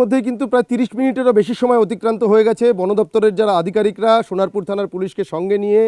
ইতিমধ্যেই কিন্তু প্রায় তিরিশ মিনিটেরও বেশি সময় অতিক্রান্ত হয়ে গেছে। বন দপ্তরের যারা আধিকারিকরা সোনারপুর থানার পুলিশকে সঙ্গে নিয়ে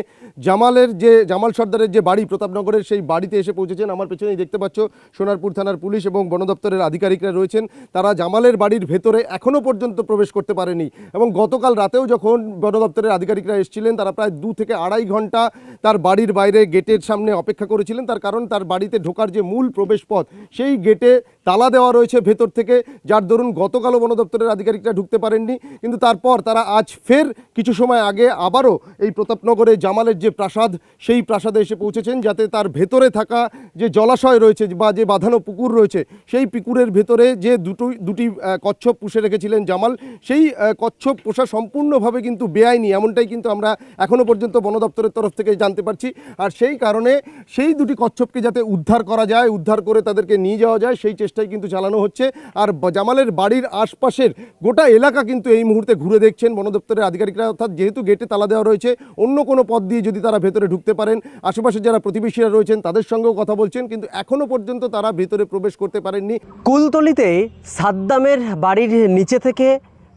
জামালের যে, জামাল সর্দারের যে বাড়ি প্রতাপনগরের সেই বাড়িতে এসে পৌঁছেছেন। আমার পেছনেই দেখতে পাচ্ছ সোনারপুর থানার পুলিশ এবং বন দপ্তরের আধিকারিকরা রয়েছেন। তারা জামালের বাড়ির ভেতরে এখনও পর্যন্ত প্রবেশ করতে পারেনি এবং গতকাল রাতেও যখন বন দপ্তরের আধিকারিকরা এসেছিলেন, তারা প্রায় দু থেকে আড়াই ঘণ্টা তার বাড়ির বাইরে গেটের সামনে অপেক্ষা করেছিলেন। তার কারণ তার বাড়িতে ঢোকার যে মূল প্রবেশ পথ সেই গেটে তালা দেওয়া রয়েছে ভেতর থেকে। যার দরুন গতকালও বন দপ্তরের আধিকারিকরা ঢুকতে পারেননি, কিন্তু তারপর তারা আজ ফের কিছু সময় আগে আবারও এই প্রতাপনগরে জামালের যে প্রাসাদ, সেই প্রাসাদে এসে পৌঁছেছেন যাতে তার ভেতরে থাকা যে জলাশয় রয়েছে বা যে বাঁধানো পুকুর রয়েছে, সেই পুকুরের ভেতরে যে দুটো, দুটি কচ্ছপ পুষে রেখেছিলেন জামাল, সেই কচ্ছপ পোষা সম্পূর্ণভাবে কিন্তু বেআইনি, এমনটাই কিন্তু আমরা এখনও পর্যন্ত বন দপ্তরের তরফ থেকে জানতে পারছি। আর সেই কারণে সেই দুটি কচ্ছপকে যাতে উদ্ধার করা যায়, উদ্ধার করে তাদেরকে নিয়ে যাওয়া যায়, সেই চেষ্টাই কিন্তু চালানো হচ্ছে। আর জামালের বাড়ির আশপাশের গোটা এলাকা কিন্তু এই মুহূর্তে ঘুরে দেখছেন বন দপ্তরের আধিকারিকরা। অর্থাৎ যেহেতু গেটে তালা দেওয়া রয়েছে, অন্য কোনো পথ দিয়ে যদি তারা ভেতরে ঢুকতে পারেন, আশেপাশে যারা প্রতিবেশীরা রয়েছেন তাদের সঙ্গেও কথা বলছেন, কিন্তু এখনও পর্যন্ত তারা ভেতরে প্রবেশ করতে পারেননি। কুলতলিতে সাদ্দামের বাড়ির নিচে থেকে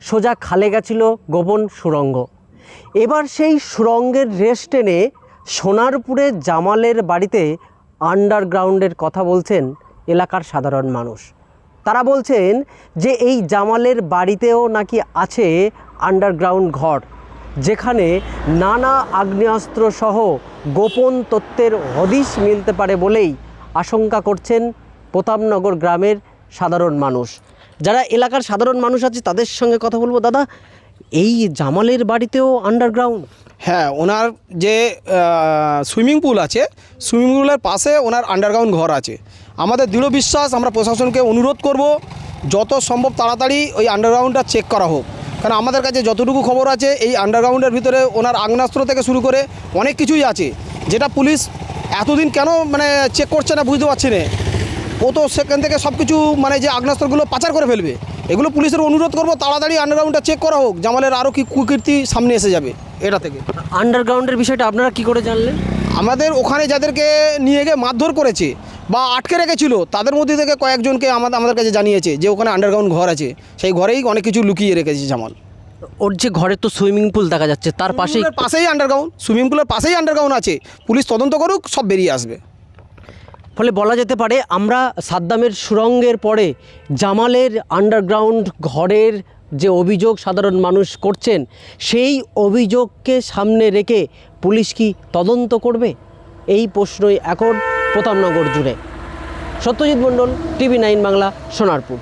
সোজা খালে গেছিল গোপন সুরঙ্গ। এবার সেই সুরঙ্গের রেস টেনে সোনারপুরে জামালের বাড়িতে আন্ডারগ্রাউন্ডের কথা বলছেন এলাকার সাধারণ মানুষ। তারা বলছেন যে এই জামালের বাড়িতেও নাকি আছে আন্ডারগ্রাউন্ড ঘর, যেখানে নানা আগ্নেয়াস্ত্র সহ গোপন তত্ত্বের হদিশ মিলতে পারে বলেই আশঙ্কা করছেন প্রতাপনগর গ্রামের সাধারণ মানুষ। যারা এলাকার সাধারণ মানুষ আছে, তাদের সঙ্গে কথা বলব। দাদা, এই জামালের বাড়িতেও আন্ডারগ্রাউন্ড হ্যাঁ ওনার যে সুইমিং পুল আছে, সুইমিং পুলের পাশে ওনার আন্ডারগ্রাউন্ড ঘর আছে। আমাদের দৃঢ় বিশ্বাস, আমরা প্রশাসনকে অনুরোধ করব, যত সম্ভব তাড়াতাড়ি ওই আন্ডারগ্রাউন্ডটা চেক করা হোক। কারণ আমাদের কাছে যতটুকু খবর আছে, এই আন্ডারগ্রাউন্ডের ভিতরে ওনার আগ্নেয়াস্ত্র থেকে শুরু করে অনেক কিছুই আছে, যেটা পুলিশ এতদিন কেন মানে চেক করছে না বুঝতে পারছি না। ও তো সেখান থেকে সব কিছু মানে যে আগ্নেয়াস্ত্রগুলো পাচার করে ফেলবে এগুলো পুলিশের অনুরোধ করব তাড়াতাড়ি আন্ডারগ্রাউন্ডটা চেক করা হোক জামালের আরও কি কুকীর্তি সামনে এসে যাবে এটা থেকে। আন্ডারগ্রাউন্ডের বিষয়টা আপনারা কি করে জানলেন? আমাদের ওখানে যাদেরকে নিয়ে গিয়ে মারধর করেছে বা আটকে রেখেছিল তাদের মধ্যে থেকে কয়েকজনকে আমাদের আমাদের কাছে জানিয়েছে যে ওখানে আন্ডারগ্রাউন্ড ঘর আছে সেই ঘরেই অনেক কিছু লুকিয়ে রেখেছে জামাল। ওর যে ঘরে তো সুইমিং পুল দেখা যাচ্ছে তার পাশেই পাশেই আন্ডারগ্রাউন্ড সুইমিং পুলের পাশেই আন্ডারগ্রাউন্ড আছে পুলিশ তদন্ত করুক সব বেরিয়ে আসবে। ফলে বলা যেতে পারে আমরা সাদ্দামের সুরঙ্গের পরে জামালের আন্ডারগ্রাউন্ড ঘরের যে অভিযোগ সাধারণ মানুষ করছেন, সেই অভিযোগকে সামনে রেখে পুলিশ কি তদন্ত করবে? এই প্রশ্নই এখন প্রতাপনগর জুড়ে। Satyajit Mondal, TV nine Bangla, Sonarpur.